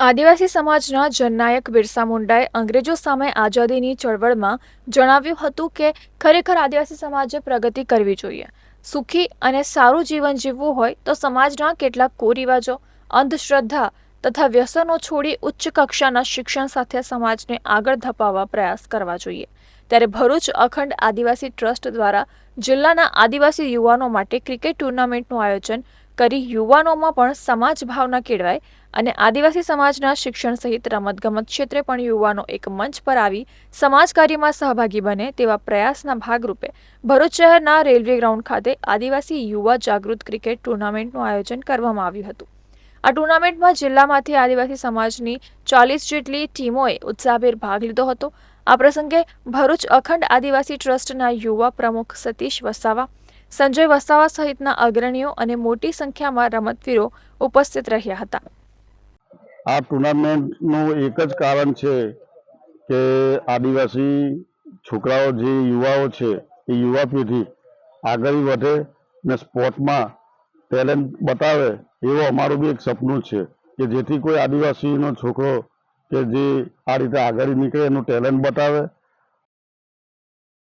આદિવાસી સમાજના જનનાયક બિરસા મુંડાએ અંગ્રેજો સામે આઝાદીની ચળવળમાં જણાવ્યું હતું કે ખરેખર આદિવાસી સમાજે પ્રગતિ કરવી જોઈએ. સુખી અને સારું જીવન જીવવું હોય તો સમાજના કેટલાક કુરિવાજો, અંધશ્રદ્ધા તથા વ્યસનો છોડી ઉચ્ચ કક્ષાના શિક્ષણ સાથે સમાજને આગળ ધપાવવા પ્રયાસ કરવા જોઈએ. ત્યારે ભરૂચ અખંડ આદિવાસી ટ્રસ્ટ દ્વારા જિલ્લાના આદિવાસી યુવાનો માટે ક્રિકેટ ટુર્નામેન્ટનું આયોજન કરી યુવાનોમાં પણ સમાજ ભાવના કેળવાય અને આદિવાસી સમાજના શિક્ષણ સહિત રમતગમત ક્ષેત્રે પણ યુવાનો એક મંચ પર આવી સમાજ કાર્યમાં સહભાગી બને તેવા પ્રયાસના ભાગરૂપે ભરૂચ શહેરના રેલવે ગ્રાઉન્ડ ખાતે આદિવાસી યુવા જાગૃત ક્રિકેટ ટુર્નામેન્ટનું આયોજન કરવામાં આવ્યું હતું. આ ટુર્નામેન્ટમાં જિલ્લામાંથી આદિવાસી સમાજની ચાલીસ જેટલી ટીમોએ ઉત્સાહભેર ભાગ લીધો હતો. આ પ્રસંગે ભરૂચ અખંડ આદિવાસી ટ્રસ્ટના યુવા પ્રમુખ સતીશ વસાવા સંજય વસાવા સહિતના અગ્રણીઓ અને મોટી સંખ્યામાં રમતવીરો ઉપસ્થિત રહ્યા હતા. આ ટુર્નામેન્ટનું એક જ કારણ છે કે આદિવાસી છોકરાઓ જે યુવાઓ છે, એ યુવા પેઢી આગળ વધે ને સ્પોર્ટમાં ટેલેન્ટ બતાવે, એવું અમારું બી એક સપનું છે કે જેથી કોઈ આદિવાસીનો છોકરો કે જે આ રીતે આગળ નીકળે એનું ટેલેન્ટ બતાવે